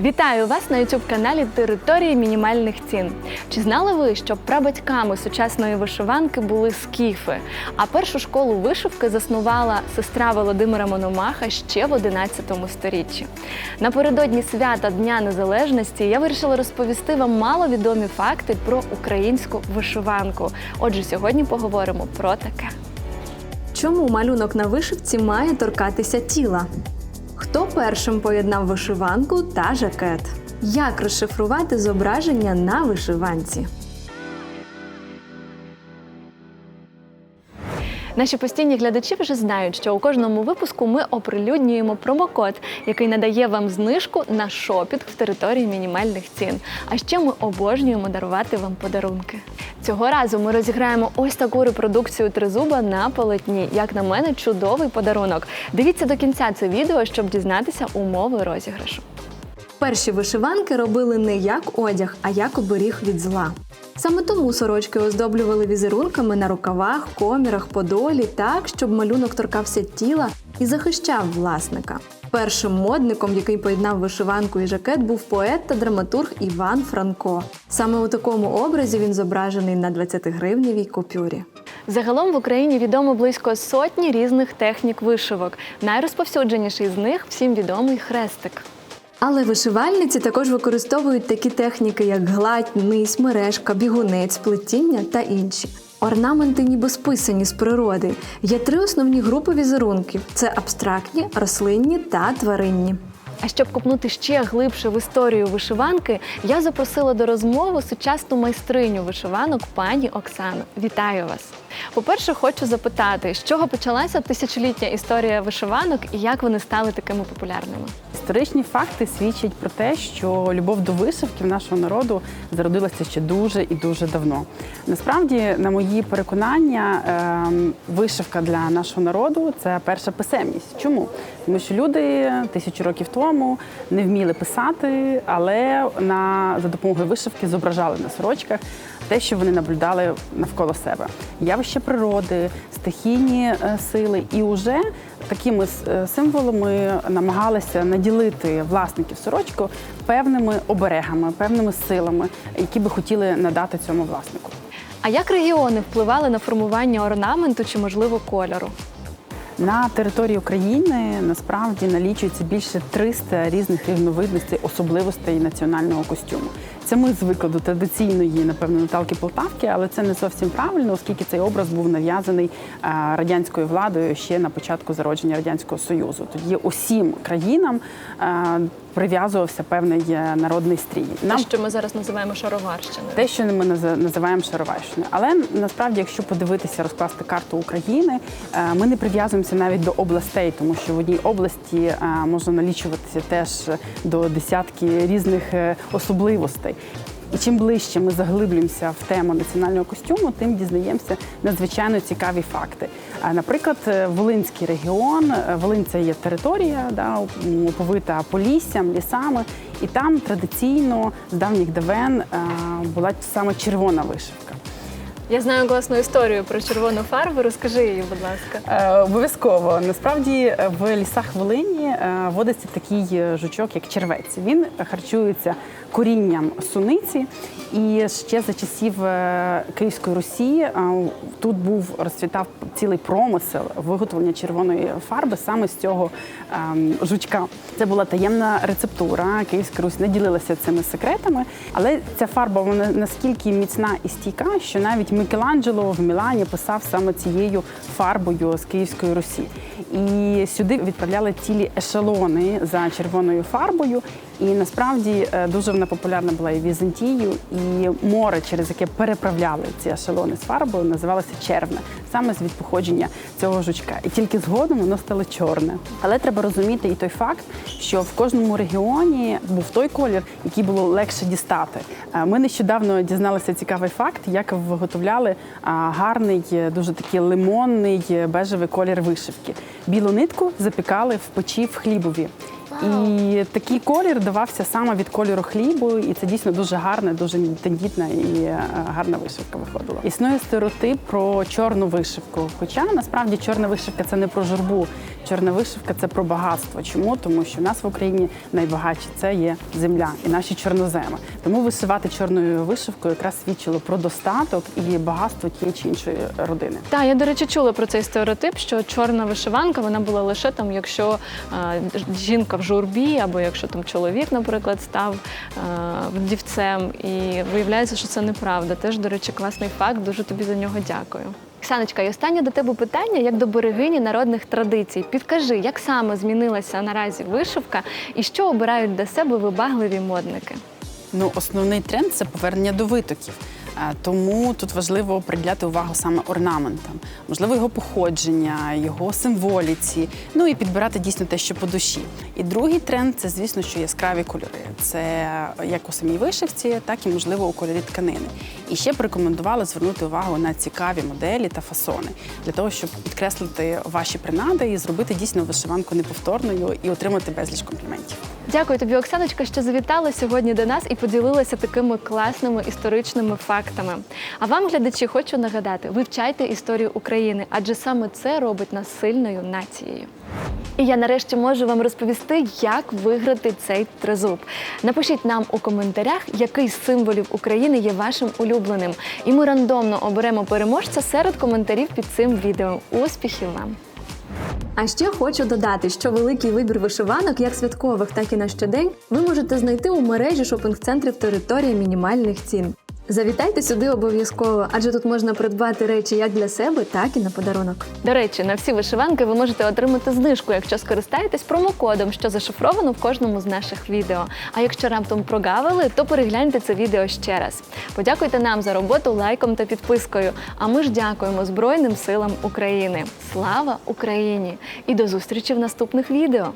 Вітаю вас на youtube каналі Території мінімальних цін. Чи знали ви, що прабатьками сучасної вишиванки були скіфи? А першу школу вишивки заснувала сестра Володимира Мономаха ще в 11 сторіччі. Напередодні свята Дня Незалежності я вирішила розповісти вам маловідомі факти про українську вишиванку. Отже, сьогодні поговоримо про таке. Чому малюнок на вишивці має торкатися тіла? Хто першим поєднав вишиванку та жакет? Як розшифрувати зображення на вишиванці? Наші постійні глядачі вже знають, що у кожному випуску ми оприлюднюємо промокод, який надає вам знижку на шопінг в території мінімальних цін. А ще ми обожнюємо дарувати вам подарунки. Цього разу ми розіграємо ось таку репродукцію тризуба на полотні. Як на мене, чудовий подарунок. Дивіться до кінця це відео, щоб дізнатися умови розіграшу. Перші вишиванки робили не як одяг, а як оберіг від зла. Саме тому сорочки оздоблювали візерунками на рукавах, комірах, подолі так, щоб малюнок торкався тіла і захищав власника. Першим модником, який поєднав вишиванку і жакет, був поет та драматург Іван Франко. Саме у такому образі він зображений на 20-гривневій купюрі. Загалом в Україні відомо близько сотні різних технік вишивок. Найрозповсюдженіший з них всім відомий хрестик. Але вишивальниці також використовують такі техніки, як гладь, низь, мережка, бігунець, плетіння та інші. Орнаменти ніби списані з природи. Є три основні групи візерунків: це абстрактні, рослинні та тваринні. А щоб копнути ще глибше в історію вишиванки, я запросила до розмови сучасну майстриню вишиванок пані Оксану. Вітаю вас! По-перше, хочу запитати, з чого почалася тисячолітня історія вишиванок і як вони стали такими популярними? Історичні факти свідчать про те, що любов до вишивки в нашого народу зародилася ще дуже і дуже давно. Насправді, на мої переконання, ем, вишивка для нашого народу це перша писемність. Чому? Тому що люди тисячу років тому не вміли писати, але на за допомогою вишивки зображали на сорочках те, що вони наблюдали навколо себе. Явище природи, стихійні е, сили, і вже такими е, символами намагалися наділити власників сорочку певними оберегами, певними силами, які би хотіли надати цьому власнику. А як регіони впливали на формування орнаменту чи, можливо, кольору? На території України насправді налічується більше 300 різних рівновидностей особливостей національного костюму. Це ми звикли до традиційної, напевно, Наталки Полтавки, але це не зовсім правильно, оскільки цей образ був нав'язаний е, радянською владою ще на початку зародження радянського союзу. Тоді усім країнам е, прив'язувався певний е, народний стрій. Те, що ми зараз називаємо шароварщиною. Те, що ми наз- називаємо шароварщиною. Але насправді, якщо подивитися, розкласти карту України, ми не прив'язуємося навіть до областей, тому що в одній області можна налічуватися теж до десятки різних е, І чим ближче ми заглиблюємося в тему національного костюму, тим дізнаємося надзвичайно цікаві факти. Наприклад, е, Волинський регіон, е, Волинь це є територія, да, оповита поліссям, лісами, і там традиційно з давніх давен е, була саме червона вишивка. Я знаю класну історію про червону фарбу. Розкажи її, будь ласка. Е, Обов'язково насправді е, в лісах Волині е, водиться такий е, жучок, як червець. Він харчується корінням суниці, і ще за часів Київської Русі тут був розцвітав цілий промисел виготовлення червоної фарби саме з цього ем, жучка. Це була таємна рецептура. Київська Русь не ділилася цими секретами, але ця фарба вона наскільки міцна і стійка, що навіть Мікеланджело в Мілані писав саме цією фарбою з Київської Русі. І сюди відправляли цілі ешелони за червоною фарбою. І насправді е, дуже вона популярна була і Візантію, і море, через яке переправляли ці ешелони з фарбою, називалося червне, саме звід походження цього жучка. І тільки згодом воно стало чорне. Але треба розуміти і той факт, що в кожному регіоні був той колір, який було легше дістати. Е, Ми нещодавно дізналися цікавий факт, як виготовляли гарний, е, дуже такий лимонний бежевий колір вишивки. Білу нитку запікали в печі в хлібові. І такий колір давався саме від кольору хлібу, і це дійсно дуже гарна, дуже тендітна і е, гарна вишивка виходила. Існує стереотип про чорну вишивку. Хоча насправді чорна вишивка це не про журбу. Чорна вишивка це про багатство. Чому? Тому що в нас в Україні найбагатші це є земля і наші чорноземи. Тому вишивати чорною вишивкою якраз свідчило про достаток і багатство тієї чи іншої родини. Так, я, до речі, чула про цей стереотип, що чорна вишиванка вона була лише там, якщо е, жінка в журбі, або якщо там чоловік, наприклад, став е, вдівцем. І виявляється, що це неправда. Теж, до речі, класний факт. Дуже тобі за нього дякую. Оксаночка, і останнє до тебе питання як до берегині народних традицій. Підкажи, як саме змінилася наразі вишивка і що обирають для себе вибагливі модники? Ну, основний тренд це повернення до витоків. Е, Тому тут важливо приділяти увагу саме орнаментам, можливо, його походження, його символіці, ну і підбирати дійсно те, що по душі. І другий тренд це, звісно, що яскраві кольори. Це як у самій вишивці, так і можливо у кольорі тканини. І ще б рекомендували звернути увагу на цікаві моделі та фасони для того, щоб підкреслити ваші принади і зробити дійсно вишиванку неповторною і отримати безліч компліментів. Дякую тобі, Оксаночка, що завітала сьогодні до нас і поділилася такими класними історичними фактами. А вам, глядачі, хочу нагадати: вивчайте історію України, адже саме це робить нас сильною нацією. І я нарешті можу вам розповісти, як виграти цей тризуб. Напишіть нам у коментарях, який з символів України є вашим улюбленим. І ми рандомно оберемо переможця серед коментарів під цим відео. Успіхів вам! А ще хочу додати, що великий вибір вишиванок, як святкових, так і на щодень, ви можете знайти у мережі шопінг-центрів територія мінімальних цін. Завітайте сюди обов'язково, адже тут можна придбати речі як для себе, так і на подарунок. До речі, на всі вишиванки ви можете отримати знижку, якщо скористаєтесь промокодом, що зашифровано в кожному з наших відео. А якщо раптом прогавили, то перегляньте це відео ще раз. Подякуйте нам за роботу лайком та підпискою. А ми ж дякуємо Збройним силам України. Слава Україні! І до зустрічі в наступних відео!